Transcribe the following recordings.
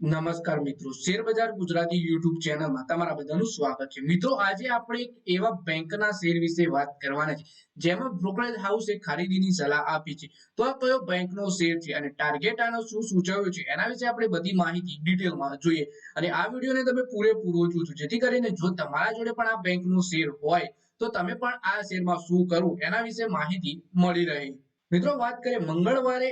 નમસ્કાર મિત્રો. Share Gujarati YouTube ચેનલમાં તમારા બધાનું સ્વાગત છે. મિત્રો, આજે આપણે એક એવા બેંકના શેર વિશે વાત કરવાના છે, જેમાં બ્રોકરેજ હાઉસે ખરીદીની સલાહ આપી છે. તો આ કયો બેંકનો શેર છે અને ટાર્ગેટ આનો શું સૂચવ્યું છે, એના વિશે આપણે બધી માહિતી ડિટેલમાં જોઈએ. અને આ વિડીયોને તમે પૂરેપૂરો જોજો, જેથી કરીને જો તમારા જોડે પણ આ બેંકનો શેર હોય, તો તમે પણ આ શેરમાં શું કરવું, એના વિશે માહિતી મળી રહે. મિત્રો, વાત કરીએ મંગળવારે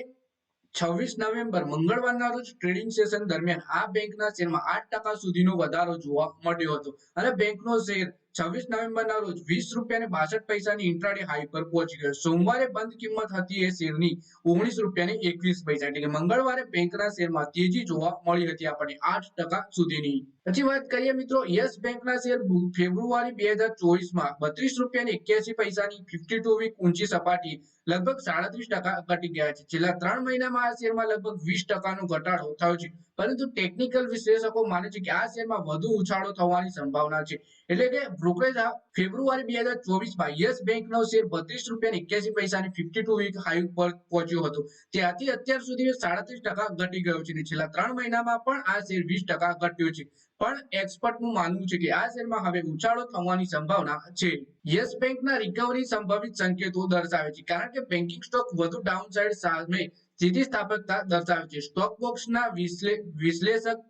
છવ્વીસ નવેમ્બર, મંગળવારના રોજ ટ્રેડિંગ સેશન દરમિયાન આ બેંકના શેરમાં આઠ ટકા સુધીનો વધારો જોવા મળ્યો હતો. અને બેંકનો શેર છવ્વીસ નવેમ્બરના રોજ વીસ રૂપિયા બાસઠ પૈસાની ઇન્ટ્રાડે હાઈ પર પહોંચી ગયો. સોમવારે બંધ કિંમત હતી એ શેરની? ઓગણીસ રૂપિયા એકવીસ પૈસા. એટલે કે મંગળવારે બેંકના શેરમાં તેજી જોવા મળી હતી આપણને આઠ ટકા સુધીની. પછી વાત કરીએ મિત્રો યસ બેંકના શેર ફેબ્રુઆરી બે હજાર ચોવીસમાં બત્રીસ રૂપિયા એક્યાસી પૈસાની ફિફ્ટી ટુ વીક ઊંચી સપાટી લગભગ સાડત્રીસ ટકા ઘટી ગયા છે. છેલ્લા ત્રણ મહિનામાં આ શેરમાં લગભગ વીસ ટકાનો ઘટાડો થયો છે. પરંતુ ટેકનિકલ વિશ્લેષકો માને છે કે આ શેરમાં વધુ ઉછાળો થવાની સંભાવના છે. એટલે કે બ્રોકરેજ ફેબ્રુઆરી બે હજાર ચોવીસમાં યસ બેંકનો શેર બત્રીસ રૂપિયા એક્યાસી પૈસાની ફિફ્ટી ટુ વીક હાઈ પર પહોંચ્યો હતો. ત્યાંથી અત્યાર સુધી સાડત્રીસ ટકા ઘટી ગયો છે અને છેલ્લા ત્રણ મહિનામાં પણ આ શેર વીસ ટકા ઘટ્યો છે. પણ એક્સપર્ટનું માનવું છે કે આ શેરમાં હવે ઉછાળો થવાની સંભાવના છે. યસ બેંકના રિકવરી સંભવિત સંકેતો દર્શાવે છે. કારણ કે બેન્કિંગ સ્ટોક વધુ ડાઉનસાઇડ સામે સ્થિતિસ્થાપકતા દર્શાવે છે. સ્ટોક બોક્સના વિશ્લેષક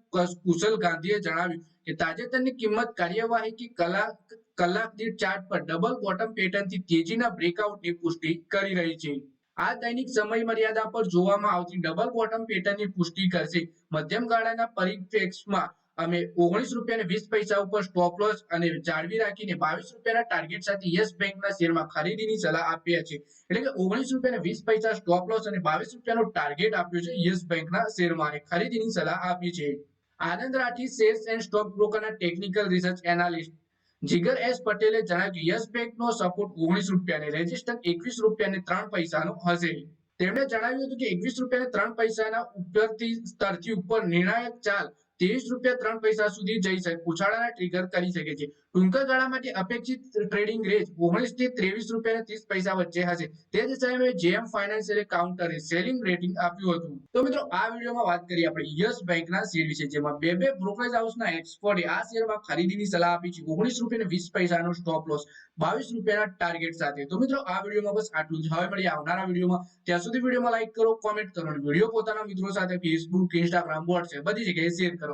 કુશલ ગાંધીએ જણાવ્યું કે તાજેતરની કિંમત કાર્યવાહી કે કલાક કલાક દીઠ ચાર્ટ પર ડબલ બોટમ પેટર્નથી તેજીના બ્રેકઆઉટની પુષ્ટિ કરી રહી છે. આ દૈનિક સમય મર્યાદા પર જોવામાં આવતી ડબલ બોટમ પેટર્નની પુષ્ટિ કરશે. મધ્યમ ગાળાના પરિપ્રેક્ષમાં અમે ઓગણીસ રૂપિયા વીસ પૈસા ઉપર સ્ટોપ લોસ અને જાળવી રાખીને બાવીસ રૂપિયાના ટાર્ગેટ સાથે યસ બેંકના શેરમાં ખરીદીની સલાહ આપીએ છીએ. એટલે કે ઓગણીસ રૂપિયા વીસ પૈસા સ્ટોપ લોસ અને બાવીસ રૂપિયાનો ટાર્ગેટ આપ્યો છે યસ બેંકના શેરમાં ખરીદીની સલાહ આપી છે. Anand Rathi sales and stock બ્રોકરના technical research analyst Jigar S પટેલે જણાવ્યું યસ બેંકનો સપોર્ટ ઓગણીસ રૂપિયાને રેજિસ્ટર એકવીસ રૂપિયાને ત્રણ પૈસાનો હશે. તેમણે જણાવ્યું હતું કે એકવીસ રૂપિયાને ત્રણ પૈસાના ઉપરથી સ્તરથી ઉપર નિર્ણાયક ચાલ ત્રેવીસ રૂપિયા ત્રણ પૈસા સુધી જઈ શકે. ઉછાળાના ટ્રિગર કરી શકે છે. ટૂંકા ગાળા માટે અપેક્ષિત ટ્રેડિંગ રેન્જ ઓગણીસથી ત્રેવીસ રૂપિયા ત્રીસ પૈસા વચ્ચે હશે. તે જ સમયે જેએમ ફાઇનાન્શિયલે કાઉન્ટરે સેલિંગ રેટિંગ આપ્યું હતું. તો મિત્રો, આ વિડીયોમાં વાત કરીએ આપણે યસ બેંકના શેર વિશે, જેમાં બે બે બ્રોકરેજ હાઉસના એક્સપર્ટે આ શેરમાં ખરીદીની સલાહ આપી છે. ઓગણીસ રૂપિયા વીસ પૈસાનો સ્ટોપ લોસ બાવીસ રૂપિયાના ટાર્ગેટ સાથે. તો મિત્રો, આ વિડીયોમાં બસ આટલું જ. હવે મળીએ આવનારા વિડીયોમાં. ત્યાં સુધી વિડીયોમાં લાઈક કરો કોમેન્ટ કરો અને વીડિયો પોતાના મિત્રો સાથે ફેસબુક ઇન્સ્ટાગ્રામ વોટ્સએપ બધી જગ્યાએ શેર કરો.